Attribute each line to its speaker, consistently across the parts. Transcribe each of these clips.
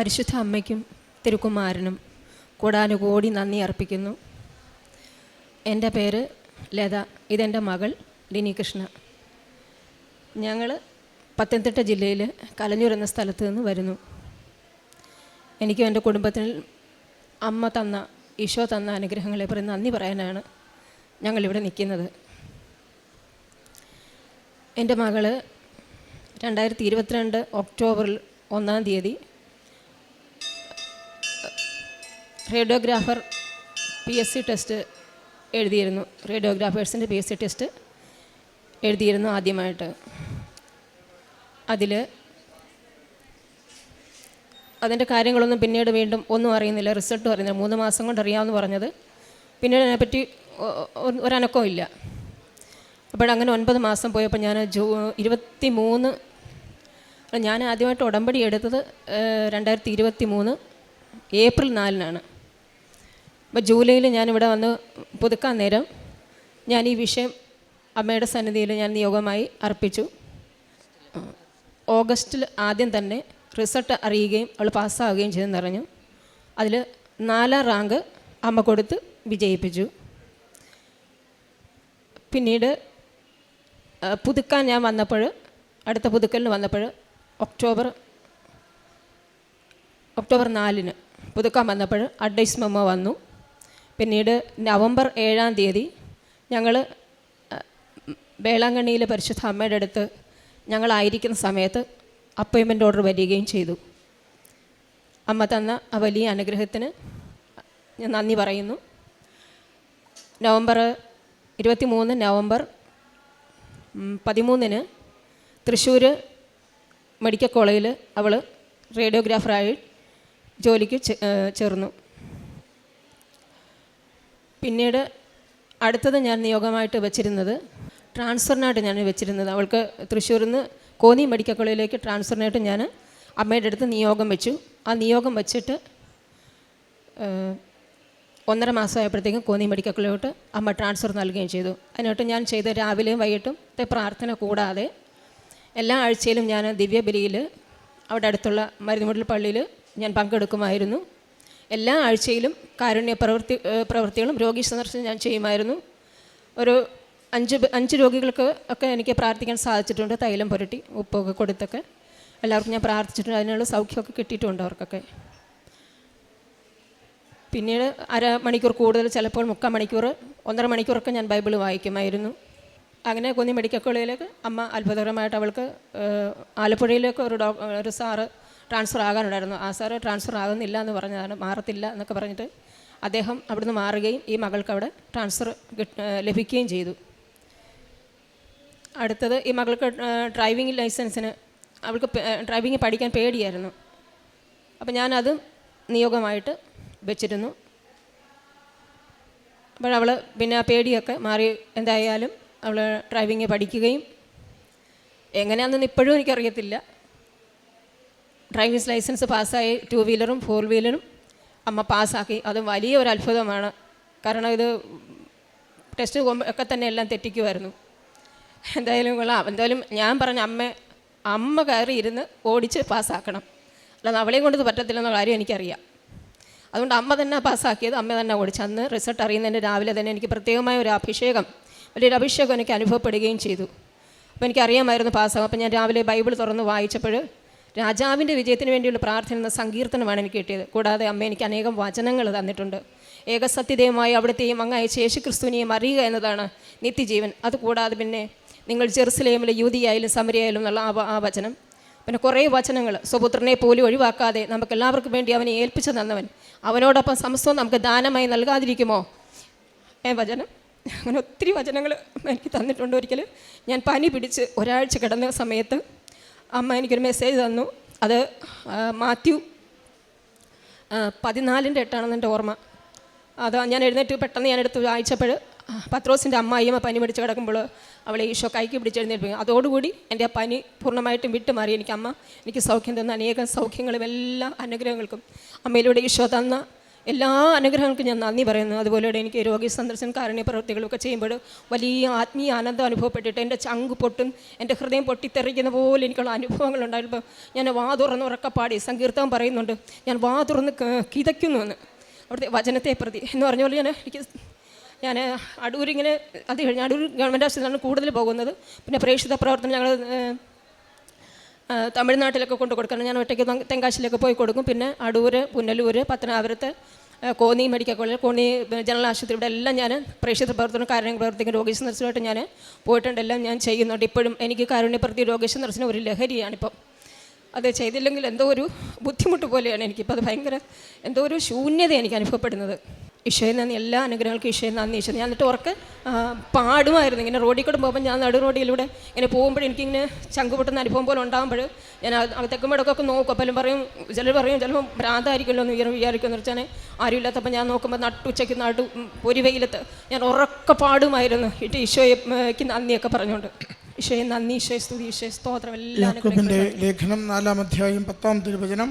Speaker 1: പരിശുദ്ധ അമ്മയ്ക്കും തിരുക്കുമാരനും കൂടാനുകൂടി നന്ദി അർപ്പിക്കുന്നു. എന്റെ പേര് ലത ഇതെന്റെ മകൾ ലിനി കൃഷ്ണ. ഞങ്ങൾ പത്തനംതിട്ട ജില്ലയിൽ കലഞ്ഞൂർ എന്ന സ്ഥലത്ത് നിന്ന് വരുന്നു. എനിക്കും എന്റെ കുടുംബത്തിൽ അമ്മ തന്ന ഈശോ തന്ന അനുഗ്രഹങ്ങളെ പറയും നന്ദി പറയാനാണ് ഞങ്ങളിവിടെ നിൽക്കുന്നത്. എന്റെ മകൾ രണ്ടായിരത്തി ഇരുപത്തിരണ്ട് ഒക്ടോബറിൽ ഒന്നാം തീയതി radiographer P S C test എഴുതിയിരുന്നു. റേഡിയോഗ്രാഫേഴ്സിന്റെ പി എസ് സി ടെസ്റ്റ് എഴുതിയിരുന്നു ആദ്യമായിട്ട്. അതിൽ അതിന്റെ കാര്യങ്ങളൊന്നും പിന്നീട് വീണ്ടും ഒന്നും അറിയുന്നില്ല. റിസൾട്ട് അറിയുന്നില്ല. മൂന്ന് മാസം കൊണ്ട് അറിയാമെന്ന് പറഞ്ഞത്. പിന്നീട് അതിനെപ്പറ്റി ഒരനക്കവും ഇല്ല. അപ്പോഴങ്ങനെ ഒൻപത് മാസം പോയപ്പോൾ ഞാൻ ജൂ ഇരുപത്തി മൂന്ന് ഞാൻ ആദ്യമായിട്ട് ഉടമ്പടി എടുത്തത് രണ്ടായിരത്തി ഇരുപത്തി മൂന്ന് ഏപ്രിൽ നാലിനാണ്. അപ്പോൾ ജൂലൈയിൽ ഞാനിവിടെ വന്ന് പുതുക്കാൻ നേരം ഞാൻ ഈ വിഷയം അമ്മയുടെ സന്നിധിയിൽ ഞാൻ നിയോഗമായി അർപ്പിച്ചു. ഓഗസ്റ്റിൽ ആദ്യം തന്നെ റിസൾട്ട് അറിയുകയും അവൾ പാസ്സാവുകയും ചെയ്തെന്നറിഞ്ഞു അതിൽ നാലാം റാങ്ക് അമ്മ കൊടുത്ത് വിജയിപ്പിച്ചു. പിന്നീട് പുതുക്കാൻ ഞാൻ വന്നപ്പോൾ അടുത്ത പുതുക്കലിന് വന്നപ്പോൾ ഒക്ടോബർ ഒക്ടോബർ നാലിന് പുതുക്കാൻ വന്നപ്പോൾ അഡ്വൈസ് മെമ്മോ വന്നു. പിന്നീട് നവംബർ ഏഴാം തീയതി ഞങ്ങൾ വേളാങ്കണ്ണിയിലെ പരിശുദ്ധ അമ്മയുടെ അടുത്ത് ഞങ്ങളായിരിക്കുന്ന സമയത്ത് അപ്പോയിൻമെന്റ് ഓർഡർ വരികയും ചെയ്തു. അമ്മ തന്ന ആ വലിയ അനുഗ്രഹത്തിന് ഞാൻ നന്ദി പറയുന്നു. നവംബർ ഇരുപത്തി മൂന്ന് നവംബർ പതിമൂന്നിന് തൃശ്ശൂർ മെഡിക്കൽ കോളേജിൽ അവൾ റേഡിയോഗ്രാഫറായി ജോലിക്ക് ചേർന്നു. പിന്നീട് അടുത്തത് ഞാൻ നിയോഗമായിട്ട് വെച്ചിരുന്നത് ട്രാൻസ്ഫറിനായിട്ട് ഞാൻ വെച്ചിരുന്നത്. അവൾക്ക് തൃശ്ശൂരിൽ നിന്ന് കോന്നി മെഡിക്കൽ കോളേജിലേക്ക് ട്രാൻസ്ഫറിനായിട്ട് ഞാൻ അമ്മയുടെ അടുത്ത് നിയോഗം വെച്ചു. ആ നിയോഗം വെച്ചിട്ട് ഒന്നര മാസമായപ്പോഴത്തേക്കും കോന്നി മെഡിക്കൽ കോളേജിലോട്ട് അമ്മ ട്രാൻസ്ഫർ നൽകുകയും ചെയ്തു. അതിനോട്ട് ഞാൻ ചെയ്ത രാവിലെയും വൈകിട്ടും പ്രാർത്ഥന കൂടാതെ എല്ലാ ആഴ്ചയിലും ഞാൻ ദിവ്യബലിയിൽ അവിടെ അടുത്തുള്ള മരുന്നുമുടൽ പള്ളിയിൽ ഞാൻ പങ്കെടുക്കുമായിരുന്നു. എല്ലാ ആഴ്ചയിലും കാരുണ്യ പ്രവൃത്തി പ്രവൃത്തികളും രോഗി സന്ദർശനം ഞാൻ ചെയ്യുമായിരുന്നു. ഒരു അഞ്ച് അഞ്ച് രോഗികൾക്ക് ഒക്കെ എനിക്ക് പ്രാർത്ഥിക്കാൻ സാധിച്ചിട്ടുണ്ട്. തൈലം പുരട്ടി ഉപ്പൊക്കെ കൊടുത്തൊക്കെ. എല്ലാവർക്കും ഞാൻ പ്രാർത്ഥിച്ചിട്ടുണ്ട്. അതിനുള്ള സൗഖ്യമൊക്കെ കിട്ടിയിട്ടുണ്ട് അവർക്കൊക്കെ. പിന്നീട് അര മണിക്കൂർ കൂടുതൽ ചിലപ്പോൾ മുക്കാൽ മണിക്കൂർ ഒന്നര മണിക്കൂറൊക്കെ ഞാൻ ബൈബിൾ വായിക്കുമായിരുന്നു. അങ്ങനെ കുന്നി മെഡിക്കൽ കോളേജിലേക്ക് അമ്മ അത്ഭുതകരമായിട്ട് അവൾക്ക് ആലപ്പുഴയിലേക്ക് ഒരു ഡോ ഒരു സാറ് ട്രാൻസ്ഫർ ആകാനുണ്ടായിരുന്നു. ആ സാറ് ട്രാൻസ്ഫർ ആകുന്നില്ല എന്ന് പറഞ്ഞതാണ് മാറത്തില്ല എന്നൊക്കെ പറഞ്ഞിട്ട് അദ്ദേഹം അവിടുന്ന് മാറുകയും ഈ മകൾക്ക് അവിടെ ട്രാൻസ്ഫർ ലഭിക്കുകയും ചെയ്തു. അടുത്തത് ഈ മകൾക്ക് ഡ്രൈവിംഗ് ലൈസൻസിന് അവൾക്ക് ഡ്രൈവിംഗ് പഠിക്കാൻ പേടിയായിരുന്നു. അപ്പോൾ ഞാനത് നിയോഗമായിട്ട് വെച്ചിരുന്നു. അപ്പോൾ അവൾ പിന്നെ ആ പേടിയൊക്കെ മാറി എന്തായാലും അവൾ ഡ്രൈവിംഗ് പഠിക്കുകയും എങ്ങനെയാണെന്ന് ഇപ്പോഴും എനിക്കറിയത്തില്ല. ഡ്രൈവിംഗ് ലൈസൻസ് പാസ്സായി ടു വീലറും ഫോർ വീലറും അമ്മ പാസ്സാക്കി അത് വലിയ ഒരു അത്ഭുതമാണ്. കാരണം ഇത് ടെസ്റ്റ് ഒക്കെ തന്നെ എല്ലാം തെറ്റിക്കുമായിരുന്നു എന്തായാലും കൊള്ളാം. എന്തായാലും ഞാൻ പറഞ്ഞ അമ്മ അമ്മ കയറി ഇരുന്ന് ഓടിച്ച് പാസ്സാക്കണം അല്ലാതെ അവളെയും കൊണ്ട് ഇത് പറ്റത്തില്ലെന്ന കാര്യം എനിക്കറിയാം. അതുകൊണ്ട് അമ്മ തന്നെ പാസ്സാക്കിയത് അമ്മ തന്നെ ഓടിച്ച്. അന്ന് റിസൾട്ട് അറിയുന്നതിന് രാവിലെ തന്നെ എനിക്ക് പ്രത്യേകമായ ഒരു അഭിഷേകം വലിയൊരു അഭിഷേകം എനിക്ക് അനുഭവപ്പെടുകയും ചെയ്തു. അപ്പോൾ എനിക്കറിയാമായിരുന്നു പാസ്സാകും അപ്പോൾ ഞാൻ രാവിലെ ബൈബിൾ തുറന്ന് വായിച്ചപ്പോൾ രാജാവിന്റെ വിജയത്തിന് വേണ്ടിയുള്ള പ്രാർത്ഥന എന്ന സങ്കീർത്തനമാണ് എനിക്ക് കിട്ടിയത്. കൂടാതെ അമ്മ എനിക്ക് അനേകം വചനങ്ങൾ തന്നിട്ടുണ്ട്. ഏകസത്യതയുമായി അവിടുത്തെയും അങ്ങ് അയച്ച ക്രിസ്തുവിനെയും അറിയുക എന്നതാണ് നിത്യജീവൻ. അതുകൂടാതെ പിന്നെ നിങ്ങൾ ജെറുസലേമിലെ യൂതിയായാലും സമരിയായാലും എന്നുള്ള ആ ആ വചനം. പിന്നെ കുറേ വചനങ്ങൾ. സ്വപുത്രനെ പോലും ഒഴിവാക്കാതെ നമുക്ക് എല്ലാവർക്കും വേണ്ടി അവനെ ഏൽപ്പിച്ചു തന്നവൻ. അവനോടൊപ്പം സമസ്തവും നമുക്ക് ദാനമായി നൽകാതിരിക്കുമോ? ഏ വചനം? അങ്ങനെ ഒത്തിരി വചനങ്ങൾ എനിക്ക് തന്നിട്ടുണ്ട് ഒരിക്കൽ. ഞാൻ പനി പിടിച്ച് ഒരാഴ്ച കിടന്ന സമയത്ത് അമ്മ എനിക്കൊരു മെസ്സേജ് തന്നു. അത് മാത്യു പതിനാലിന്റെ എട്ടാണെന്ന് എന്റെ ഓർമ്മ. അത് ഞാൻ എഴുന്നേറ്റ് പെട്ടെന്ന് ഞാൻ എടുത്ത് വായിച്ചപ്പോൾ പത്രോസിന്റെ അമ്മായിയമ്മ പനി പിടിച്ച് കിടക്കുമ്പോൾ അവളെ ഈശോ കൈക്ക് പിടിച്ചെഴുന്നേൽപ്പിക്കും അതോടുകൂടി എന്റെ ആ പനി പൂർണമായിട്ടും വിട്ടുമാറി. എനിക്ക് അമ്മ എനിക്ക് സൗഖ്യം തന്ന അനേകം സൗഖ്യങ്ങളും എല്ലാ അനുഗ്രഹങ്ങൾക്കും അമ്മയിലൂടെ ഈശോ തന്ന എല്ലാ അനുഗ്രഹങ്ങൾക്കും ഞാൻ നന്ദി പറയുന്നു. അതുപോലെ എനിക്ക് രോഗി സന്ദർശനം കാരണീയ പ്രവൃത്തികളൊക്കെ ചെയ്യുമ്പോൾ വലിയ ആത്മീയ ആനന്ദം അനുഭവപ്പെട്ടിട്ട് എന്റെ ചങ്ക് പൊട്ടും എന്റെ ഹൃദയം പൊട്ടിത്തെറിക്കുന്ന പോലെ എനിക്കുള്ള അനുഭവങ്ങൾ ഉണ്ടായപ്പോൾ ഞാൻ വാ തുറന്ന് ഉറക്കപ്പാടി സങ്കീർത്തം പറയുന്നുണ്ട്. ഞാൻ വാ തുറന്ന് കിതയ്ക്കുന്നു എന്ന്. അവിടുത്തെ വചനത്തെ പ്രതി എന്ന് പറഞ്ഞ പോലെ ഞാൻ എനിക്ക് ഞാൻ അടൂരിങ്ങനെ അത് കഴിഞ്ഞ് അടൂർ ഗവൺമെന്റ് ആശുപത്രിയിലാണ് കൂടുതൽ പോകുന്നത്. പിന്നെ പ്രേക്ഷിത പ്രവർത്തനം ഞങ്ങൾ തമിഴ്നാട്ടിലൊക്കെ കൊണ്ട് കൊടുക്കണം. ഞാൻ ഒറ്റയ്ക്ക് തെങ്കാശിയിലൊക്കെ പോയി കൊടുക്കും. പിന്നെ അടൂർ പുനലൂർ പത്തനാപുരത്ത് Konni medical college Konni general ആശുപത്രി ഇവിടെ എല്ലാം ഞാൻ പ്രേക്ഷിത പ്രവർത്തനം കാരുണ്യ പ്രവർത്തിക്കുന്ന രോഗീശ നർസിനായിട്ട് ഞാൻ പോയിട്ടുണ്ട്. എല്ലാം ഞാൻ ചെയ്യുന്നുണ്ട്. ഇപ്പോഴും എനിക്ക് കാരുണ്യപ്രതി രോഗീശ നഴ്സിന് ഒരു ലഹരിയാണിപ്പം. അത് ചെയ്തില്ലെങ്കിൽ എന്തോ ഒരു ബുദ്ധിമുട്ട് പോലെയാണ് എനിക്കിപ്പോൾ അത് ഭയങ്കര എന്തോ ഒരു ശൂന്യത എനിക്ക് അനുഭവപ്പെടുന്നത്. ഈശോയെ നന്ദി എല്ലാ അനുഗ്രഹങ്ങൾക്കും ഈശോയെ നന്ദി ഈശോ. ഞാൻ എന്നിട്ട് ഓർക്ക് പാടുമായിരുന്നു. ഇങ്ങനെ റോഡിൽ കൂടെ പോകുമ്പോൾ ഞാൻ നടു റോഡിലൂടെ ഇങ്ങനെ പോകുമ്പോൾ എനിക്കിങ്ങനെ ചങ്ക് പൊട്ടുന്ന അനുഭവം പോലെ ഉണ്ടാകുമ്പോൾ ഞാൻ തെക്കുമ്പോഴൊക്കെ നോക്കും. അപ്പം പറയും ചിലർ പറയും ചിലപ്പോൾ ഭ്രാന്തായിരിക്കുമല്ലോ എന്ന് വിചാരം വിചാരിക്കുമെന്ന് വെച്ചാൽ ആരും ഇല്ലാത്തപ്പോൾ ഞാൻ നോക്കുമ്പോൾ നട്ടുച്ചയ്ക്ക് നടു ഒരു വെയിലത്ത് ഞാൻ ഉറക്കെ പാടുമായിരുന്നു. ഇട്ട് ഈശോയ്ക്ക് നന്ദിയൊക്കെ പറഞ്ഞുകൊണ്ട്. ഈശോയെ നന്ദി ഈശോയെ സ്തുതി ഈശോയെ സ്തോത്രം. എല്ലാം
Speaker 2: ലേഖനം നാലാം അധ്യായം പത്താം തിരുവചനം.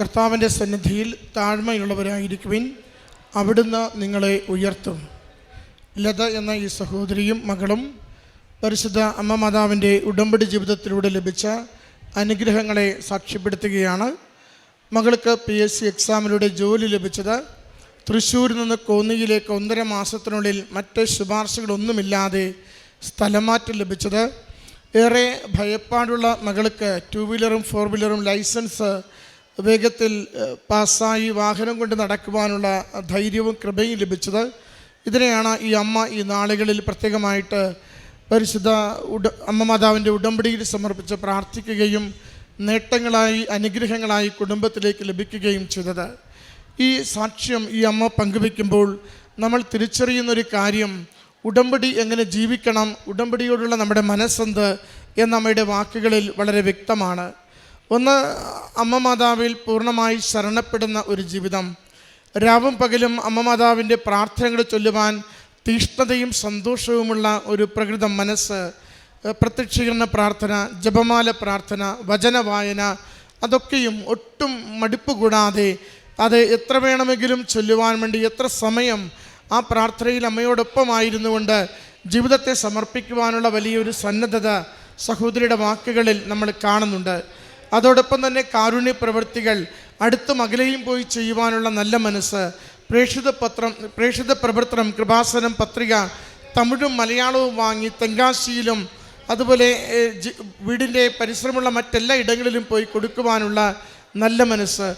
Speaker 2: കർത്താവിന്റെ സന്നിധിയിൽ താഴ്മയുള്ളവരായിരിക്കുവിൻ. അവിടുന്ന് നിങ്ങളെ ഉയർത്തും. ലത എന്ന ഈ സഹോദരിയും മകളും പരിശുദ്ധ അമ്മ മാതാവിന്റെ ഉടമ്പടി ജീവിതത്തിലൂടെ ലഭിച്ച അനുഗ്രഹങ്ങളെ സാക്ഷ്യപ്പെടുത്തുകയാണ്. മകൾക്ക് പി എസ് സി എക്സാമിലൂടെ ജോലി ലഭിച്ചത്. തൃശ്ശൂരിൽ നിന്ന് കോന്നിയിലേക്ക് ഒന്നര മാസത്തിനുള്ളിൽ മറ്റ് ശുപാർശകളൊന്നുമില്ലാതെ സ്ഥലമാറ്റം ലഭിച്ചത്. ഏറെ ഭയപ്പാടുള്ള മകൾക്ക് ടു വീലറും ഫോർ വീലറും ലൈസൻസ് വേഗത്തിൽ പാസ്സായി വാഹനം കൊണ്ട് നടക്കുവാനുള്ള ധൈര്യവും കൃപയും ലഭിച്ചത് ഇതിനെയാണ് ഈ അമ്മ ഈ നാളുകളിൽ പ്രത്യേകമായിട്ട് പരിശുദ്ധ ഉട അമ്മ മാതാവിന്റെ ഉടമ്പടിയിൽ സമർപ്പിച്ച് പ്രാർത്ഥിക്കുകയും നേട്ടങ്ങളായി അനുഗ്രഹങ്ങളായി കുടുംബത്തിലേക്ക് ലഭിക്കുകയും ചെയ്തത്. ഈ സാക്ഷ്യം ഈ അമ്മ പങ്കുവെക്കുമ്പോൾ നമ്മൾ തിരിച്ചറിയുന്നൊരു കാര്യം ഉടമ്പടി എങ്ങനെ ജീവിക്കണം ഉടമ്പടിയോടുള്ള നമ്മുടെ മനസ്സെന്ത് എന്ന അമ്മയുടെ വാക്കുകളിൽ വളരെ വ്യക്തമാണ്. ഒന്ന് അമ്മ മാതാവിൽ പൂർണമായി ശരണപ്പെടുന്ന ഒരു ജീവിതം. രാവും പകലും അമ്മ മാതാവിന്റെ പ്രാർത്ഥനകൾ ചൊല്ലുവാൻ തീഷ്ണതയും സന്തോഷവുമുള്ള ഒരു പ്രകൃതം മനസ്സ് പ്രത്യക്ഷീകരണ പ്രാർത്ഥന ജപമാല പ്രാർത്ഥന വചന വായന അതൊക്കെയും ഒട്ടും മടുപ്പ് കൂടാതെ അത് എത്ര വേണമെങ്കിലും ചൊല്ലുവാൻ വേണ്ടി എത്ര സമയം ആ പ്രാർത്ഥനയിൽ അമ്മയോടൊപ്പമായിരുന്നു കൊണ്ട് ജീവിതത്തെ സമർപ്പിക്കുവാനുള്ള വലിയൊരു സന്നദ്ധത സഹോദരിയുടെ വാക്കുകളിൽ നമ്മൾ കാണുന്നുണ്ട്. അതോടൊപ്പം തന്നെ കാരുണ്യ പ്രവൃത്തികൾ അടുത്ത അകലെയും പോയി ചെയ്യുവാനുള്ള നല്ല മനസ്സ്. പ്രേക്ഷിത പത്രം പ്രേക്ഷിത പ്രവർത്തനം കൃപാസനം പത്രിക തമിഴും മലയാളവും വാങ്ങി തെങ്കാശിയിലും അതുപോലെ വീടിന്റെ പരിസരമുള്ള മറ്റെല്ലാ ഇടങ്ങളിലും പോയി കൊടുക്കുവാനുള്ള നല്ല മനസ്സ്.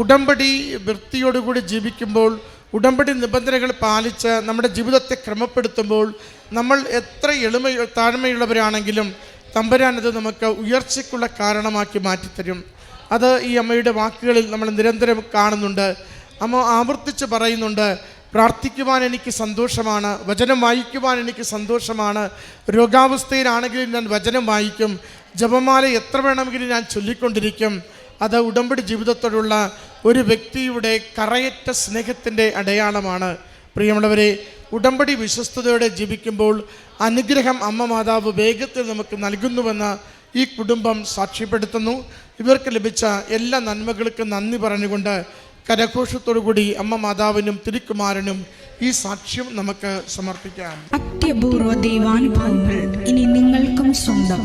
Speaker 2: ഉടമ്പടി വൃത്തിയോടുകൂടി ജീവിക്കുമ്പോൾ ഉടമ്പടി നിബന്ധനകൾ പാലിച്ച് നമ്മുടെ ജീവിതത്തെ ക്രമപ്പെടുത്തുമ്പോൾ നമ്മൾ എത്ര എളിമ താഴ്മയുള്ളവരാണെങ്കിലും തമ്പരാൻ അത് നമുക്ക് ഉയർച്ചയ്ക്കുള്ള കാരണമാക്കി മാറ്റിത്തരും. അത് ഈ അമ്മയുടെ വാക്കുകളിൽ നമ്മൾ നിരന്തരം കാണുന്നുണ്ട്. അമ്മ ആവർത്തിച്ച് പറയുന്നുണ്ട് പ്രാർത്ഥിക്കുവാൻ എനിക്ക് സന്തോഷമാണ് വചനം വായിക്കുവാൻ എനിക്ക് സന്തോഷമാണ്. രോഗാവസ്ഥയിലാണെങ്കിലും ഞാൻ വചനം വായിക്കും. ജപമാല എത്ര വേണമെങ്കിലും ഞാൻ ചൊല്ലിക്കൊണ്ടിരിക്കും. അത് ഉടമ്പടി ജീവിതത്തോടുള്ള ഒരു വ്യക്തിയുടെ കറയറ്റ സ്നേഹത്തിന്റെ അടയാളമാണ്. പ്രിയമുള്ളവരെ ഉടമ്പടി വിശ്വസ്തയോടെ ജീവിക്കുമ്പോൾ അനുഗ്രഹം അമ്മ മാതാവ് വേഗത്തിൽ നമുക്ക് നൽകുന്നുവെന്ന് ഈ കുടുംബം സാക്ഷ്യപ്പെടുത്തുന്നു. ഇവർക്ക് ലഭിച്ച എല്ലാ നന്മകൾക്കും നന്ദി പറഞ്ഞുകൊണ്ട് കരഘോഷത്തോടുകൂടി അമ്മ മാതാവിനും തിരുക്കുമാരനും ഈ സാക്ഷ്യം നമുക്ക് സമർപ്പിക്കാം.
Speaker 3: അത്യപൂർവ ദൈവാനുഭവങ്ങൾ ഇനി നിങ്ങൾക്കും സ്വന്തം.